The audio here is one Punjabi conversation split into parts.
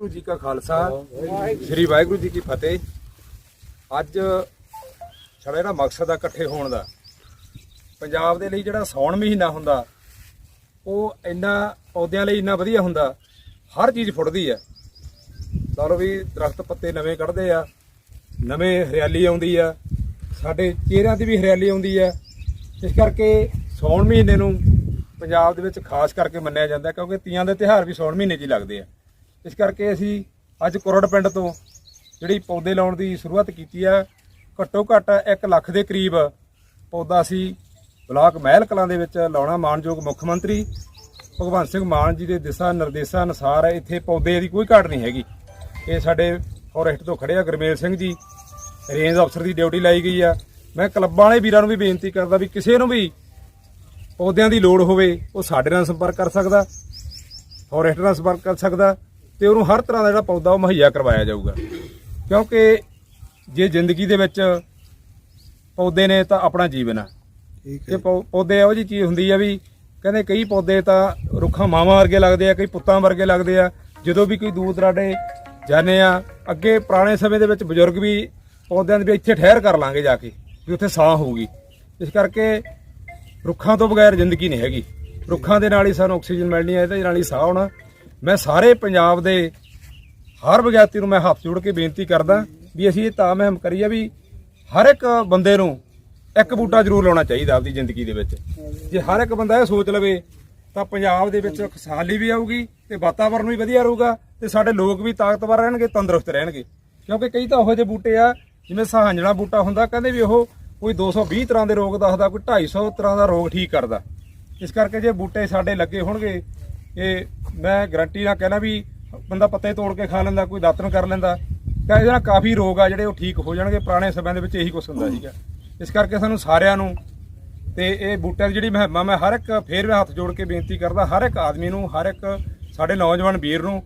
ਵਾਹਿਗੁਰੂ ਜੀ ਕਾ ਖਾਲਸਾ, ਸ੍ਰੀ ਵਾਹਿਗੁਰੂ ਜੀ ਕੀ ਫਤਿਹ। ਅੱਜ ਸਾਡਾ ਜਿਹੜਾ ਮਕਸਦ ਆ ਇਕੱਠੇ ਹੋਣ ਦਾ, ਪੰਜਾਬ ਦੇ ਲਈ ਜਿਹੜਾ ਸੌਣ ਮਹੀਨਾ ਹੁੰਦਾ, ਉਹ ਇੰਨਾ ਪੌਦਿਆਂ ਲਈ ਇੰਨਾ ਵਧੀਆ ਹੁੰਦਾ, ਹਰ ਚੀਜ਼ ਫੁੱਟਦੀ ਆ। ਲਾ ਲਓ ਵੀ ਦਰਖਤ ਪੱਤੇ ਨਵੇਂ ਕੱਢਦੇ ਆ, ਨਵੇਂ ਹਰਿਆਲੀ ਆਉਂਦੀ ਆ, ਸਾਡੇ ਚਿਹਰਿਆਂ ਤੇ ਵੀ ਹਰਿਆਲੀ ਆਉਂਦੀ ਆ। ਇਸ ਕਰਕੇ ਸੌਣ ਮਹੀਨੇ ਨੂੰ ਪੰਜਾਬ ਦੇ ਵਿੱਚ ਖਾਸ ਕਰਕੇ ਮੰਨਿਆ ਜਾਂਦਾ, ਕਿਉਂਕਿ ਤੀਆਂ ਦੇ ਤਿਉਹਾਰ ਵੀ ਸੌਣ ਮਹੀਨੇ 'ਚ ਹੀ ਲੱਗਦੇ ਆ। ਇਸ ਕਰਕੇ ਅਸੀਂ ਅੱਜ ਕੁਰੜ ਪਿੰਡ ਤੋਂ ਜਿਹੜੀ ਪੌਦੇ ਲਾਉਣ ਦੀ ਸ਼ੁਰੂਆਤ ਕੀਤੀ ਆ, ਘੱਟੋ ਘੱਟ 1 ਲੱਖ ਦੇ ਕਰੀਬ ਪੌਦਾ ਅਸੀਂ ਬਲਾਕ ਮਹਿਲ ਕਲਾਂ ਦੇ ਵਿੱਚ ਲਾਉਣਾ ਮਾਨਯੋਗ ਮੁੱਖ ਮੰਤਰੀ ਭਗਵੰਤ ਸਿੰਘ ਮਾਨ ਜੀ ਦੇ ਦਿਸ਼ਾ ਨਿਰਦੇਸ਼ਾਂ ਅਨੁਸਾਰ ਇੱਥੇ ਪੌਦੇ ਦੀ ਕੋਈ ਘਾਟ ਨਹੀਂ ਹੈਗੀ। ਇਹ ਸਾਡੇ ਫੋਰੈਸਟ ਤੋਂ ਖੜੇ ਆ ਗੁਰਮੇਲ ਸਿੰਘ ਜੀ, ਰੇਂਜ ਅਫਸਰ ਦੀ ਡਿਊਟੀ ਲਾਈ ਗਈ ਆ। ਮੈਂ ਕਲੱਬਾਂ ਵਾਲੇ ਵੀਰਾਂ ਨੂੰ ਵੀ ਬੇਨਤੀ ਕਰਦਾ ਵੀ ਕਿਸੇ ਨੂੰ ਵੀ ਪੌਦਿਆਂ ਦੀ ਲੋੜ ਹੋਵੇ, ਉਹ ਸਾਡੇ ਨਾਲ ਸੰਪਰਕ ਕਰ ਸਕਦਾ, ਫੋਰੈਸਟ ਨਾਲ ਸੰਪਰਕ ਕਰ ਸਕਦਾ। ਤੇ ਉਹਨੂੰ ਹਰ ਤਰ੍ਹਾਂ ਦਾ ਜਿਹੜਾ ਪੌਦਾ ਉਹ ਮੁਹੱਈਆ ਕਰਵਾਇਆ ਜਾਊਗਾ। ਕਿਉਂਕਿ ਜੇ ਜ਼ਿੰਦਗੀ ਦੇ ਵਿੱਚ ਪੌਦੇ ਨੇ ਤਾਂ ਆਪਣਾ ਜੀਵਨ ਆ। ਪੌ- ਪੌਦੇ ਇਹੋ ਜੀ ਚੀਜ਼ ਹੁੰਦੀ ਆ ਵੀ ਕਹਿੰਦੇ ਕਈ ਪੌਦੇ ਤਾਂ ਰੁੱਖਾਂ ਮਾਵਾਂ ਵਰਗੇ ਲੱਗਦੇ ਆ ਕਈ ਪੁੱਤਾਂ ਵਰਗੇ ਲੱਗਦੇ ਆ। ਜਦੋਂ ਵੀ ਕੋਈ ਦੂਰ ਦਰਾਡੇ ਜਾਂਦੇ ਆ ਅੱਗੇ ਪੁਰਾਣੇ ਸਮੇਂ ਦੇ ਵਿੱਚ ਬਜ਼ੁਰਗ ਵੀ ਪੌਦਿਆਂ ਦੇ ਵੀ ਇੱਥੇ ਠਹਿਰ ਕਰ ਲਾਂਗੇ ਜਾ ਕੇ ਵੀ ਉੱਥੇ ਸਾਹ ਹੋਊਗੀ। ਇਸ ਕਰਕੇ ਰੁੱਖਾਂ ਤੋਂ ਬਗੈਰ ਜ਼ਿੰਦਗੀ ਨਹੀਂ ਹੈਗੀ। ਰੁੱਖਾਂ ਦੇ ਨਾਲ ਹੀ ਸਾਨੂੰ ਆਕਸੀਜਨ ਮਿਲਣੀ ਹੈ ਇਹਦੇ ਨਾਲ ਹੀ ਸਾਹ ਆਉਣਾ। ਮੈਂ ਸਾਰੇ ਪੰਜਾਬ ਦੇ ਹਰ ਵਿਗਿਆਤੀ ਨੂੰ ਮੈਂ ਹੱਥ ਜੋੜ ਕੇ ਬੇਨਤੀ ਕਰਦਾ ਵੀ ਅਸੀਂ ਇਹ ਤਾਂ ਮਹਿਮ ਕਰੀਏ ਵੀ ਹਰ ਇੱਕ ਬੰਦੇ ਨੂੰ ਇੱਕ ਬੂਟਾ ਜ਼ਰੂਰ ਲਾਉਣਾ ਚਾਹੀਦਾ ਆਪਦੀ ਜ਼ਿੰਦਗੀ ਦੇ ਵਿੱਚ। ਜੇ ਹਰ ਇੱਕ ਬੰਦਾ ਇਹ ਸੋਚ ਲਵੇ, ਤਾਂ ਪੰਜਾਬ ਦੇ ਵਿੱਚ ਖੁਸ਼ਹਾਲੀ ਵੀ ਆਊਗੀ ਤੇ ਵਾਤਾਵਰਨ ਵੀ ਵਧੀਆ ਰਹੂਗਾ ਤੇ ਸਾਡੇ ਲੋਕ ਵੀ ਤਾਕਤਵਰ ਰਹਿਣਗੇ, ਤੰਦਰੁਸਤ ਰਹਿਣਗੇ। ਕਿਉਂਕਿ ਕਈ ਤਾਂ ਉਹੋ ਜਿਹੇ ਬੂਟੇ ਆ, ਜਿਵੇਂ ਸਹਾਂਜਣਾ ਬੂਟਾ ਹੁੰਦਾ, ਕਹਿੰਦੇ ਵੀ ਉਹ ਕੋਈ 220 ਤਰ੍ਹਾਂ ਦੇ ਰੋਗ ਦੱਸਦਾ, ਕੋਈ 250 ਤਰ੍ਹਾਂ ਦਾ ਰੋਗ ਠੀਕ ਕਰਦਾ। ਇਸ ਕਰਕੇ ਜੇ ਬੂਟੇ ਸਾਡੇ ਲੱਗੇ ਹੋਣਗੇ ਇਹ ਮੈਂ ਗਰੰਟੀ ਨਾਲ ਕਹਿਣਾ ਵੀ ਬੰਦਾ ਪੱਤੇ ਤੋੜ ਕੇ ਖਾ ਲੈਂਦਾ, ਕੋਈ ਦਾਤਨ ਕਰ ਲੈਂਦਾ, ਤਾਂ ਇਹਦੇ ਨਾਲ ਕਾਫੀ ਰੋਗ ਆ, ਜਿਹੜੇ ਉਹ ਠੀਕ ਹੋ ਜਾਣਗੇ, ਪੁਰਾਣੇ ਸਮਿਆਂ ਦੇ ਵਿੱਚ ਇਹੀ ਕੁਝ ਹੁੰਦਾ ਸੀਗਾ। ਇਸ ਕਰਕੇ ਸਾਨੂੰ ਸਾਰਿਆਂ ਨੂੰ ਤੇ ਇਹ ਬੂਟਿਆਂ ਦੀ ਜਿਹੜੀ ਮਹਿਮਾ, ਮੈਂ ਹਰ ਇੱਕ ਫੇਰ ਮੈਂ ਹੱਥ ਜੋੜ ਕੇ ਬੇਨਤੀ ਕਰਦਾ, ਹਰ ਇੱਕ ਆਦਮੀ ਨੂੰ, ਹਰ ਇੱਕ ਸਾਡੇ ਨੌਜਵਾਨ ਵੀਰ ਨੂੰ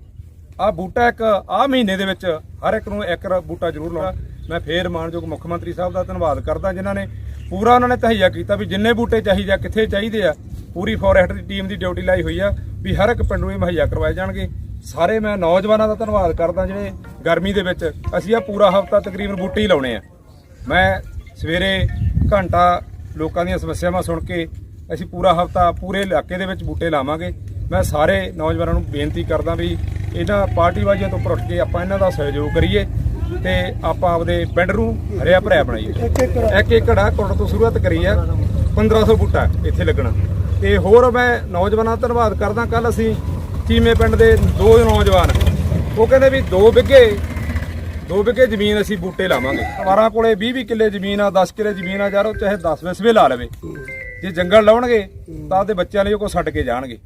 ਆਹ ਬੂਟਾ ਇੱਕ ਆਹ ਮਹੀਨੇ ਦੇ ਵਿੱਚ ਹਰ ਇੱਕ ਨੂੰ ਇੱਕ ਬੂਟਾ ਜ਼ਰੂਰ ਲਾਉਣਾ। ਮੈਂ ਫੇਰ ਮਾਨਯੋਗ ਮੁੱਖ ਮੰਤਰੀ ਸਾਹਿਬ ਦਾ ਧੰਨਵਾਦ ਕਰਦਾ, ਜਿਨ੍ਹਾਂ ਨੇ ਪੂਰਾ ਉਹਨਾਂ ਨੇ ਤਹਈਆ ਕੀਤਾ ਵੀ ਜਿੰਨੇ ਬੂਟੇ ਚਾਹੀਦੇ ਆ, ਕਿੱਥੇ ਚਾਹੀਦੇ ਆ ਪੂਰੀ ਫੋਰੈਸਟ ਦੀ ਟੀਮ ਦੀ ਡਿਊਟੀ ਲਾਈ ਹੋਈ ਆ ਵੀ ਹਰ ਇੱਕ ਪਿੰਡ ਨੂੰ ਇਹ ਮੁਹੱਈਆ ਕਰਵਾਏ ਜਾਣਗੇ। ਸਾਰੇ ਮੈਂ ਨੌਜਵਾਨਾਂ ਦਾ ਧੰਨਵਾਦ ਕਰਦਾ ਜਿਹੜੇ ਗਰਮੀ ਦੇ ਵਿੱਚ ਅਸੀਂ ਆ ਪੂਰਾ ਹਫਤਾ ਤਕਰੀਬਨ ਬੂਟੇ ਹੀ ਲਾਉਣੇ ਆ। ਮੈਂ ਸਵੇਰੇ ਘੰਟਾ ਲੋਕਾਂ ਦੀਆਂ ਸਮੱਸਿਆਵਾਂ ਸੁਣ ਕੇ ਅਸੀਂ ਪੂਰਾ ਹਫਤਾ ਪੂਰੇ ਇਲਾਕੇ ਦੇ ਵਿੱਚ ਬੂਟੇ ਲਾਵਾਂਗੇ। ਮੈਂ ਸਾਰੇ ਨੌਜਵਾਨਾਂ ਨੂੰ ਬੇਨਤੀ ਕਰਦਾ ਵੀ ਇਹਨਾਂ ਪਾਰਟੀਬਾਜ਼ੀਆਂ ਤੋਂ ਉੱਪਰ ਉੱਠ ਕੇ ਆਪਾਂ ਇਹਨਾਂ ਦਾ ਸਹਿਯੋਗ ਕਰੀਏ ਤੇ ਆਪਾਂ ਆਪਦੇ ਪਿੰਡ ਨੂੰ ਹਰਿਆ ਭਰਿਆ ਬਣਾਈਏ। ਇੱਕ ਏਕੜ ਘੜਾ ਕੁੜ ਤੋਂ ਸ਼ੁਰੂਆਤ ਕਰੀ ਆ 1500 ਬੂਟਾ ਇੱਥੇ ਲੱਗਣਾ। ਤੇ ਹੋਰ ਮੈਂ ਨੌਜਵਾਨਾਂ ਦਾ ਧੰਨਵਾਦ ਕਰਦਾ। ਕੱਲ ਅਸੀਂ ਚੀਮੇ ਪਿੰਡ ਦੇ ਦੋ ਨੌਜਵਾਨ, ਉਹ ਕਹਿੰਦੇ ਵੀ 2 ਵਿਗੇ ਦੋ ਵਿਗੇ ਜ਼ਮੀਨ ਅਸੀਂ ਬੂਟੇ ਲਾਵਾਂਗੇ। ਪਰਿਵਾਰਾਂ ਕੋਲੇ 20 20 ਕਿੱਲੇ ਜ਼ਮੀਨ ਆ 10 ਕਿੱਲੇ ਜ਼ਮੀਨ ਆ ਯਾਰ, ਉਹ ਚਾਹੇ 10 ਵਿਸਵੇ ਲਾ ਲਵੇ। ਜੇ ਜੰਗਲ ਲਾਉਣਗੇ ਤਾਂ ਆਪਦੇ ਬੱਚਿਆਂ ਲਈ ਉਹ ਕੋ ਛੱਡ ਕੇ ਜਾਣਗੇ।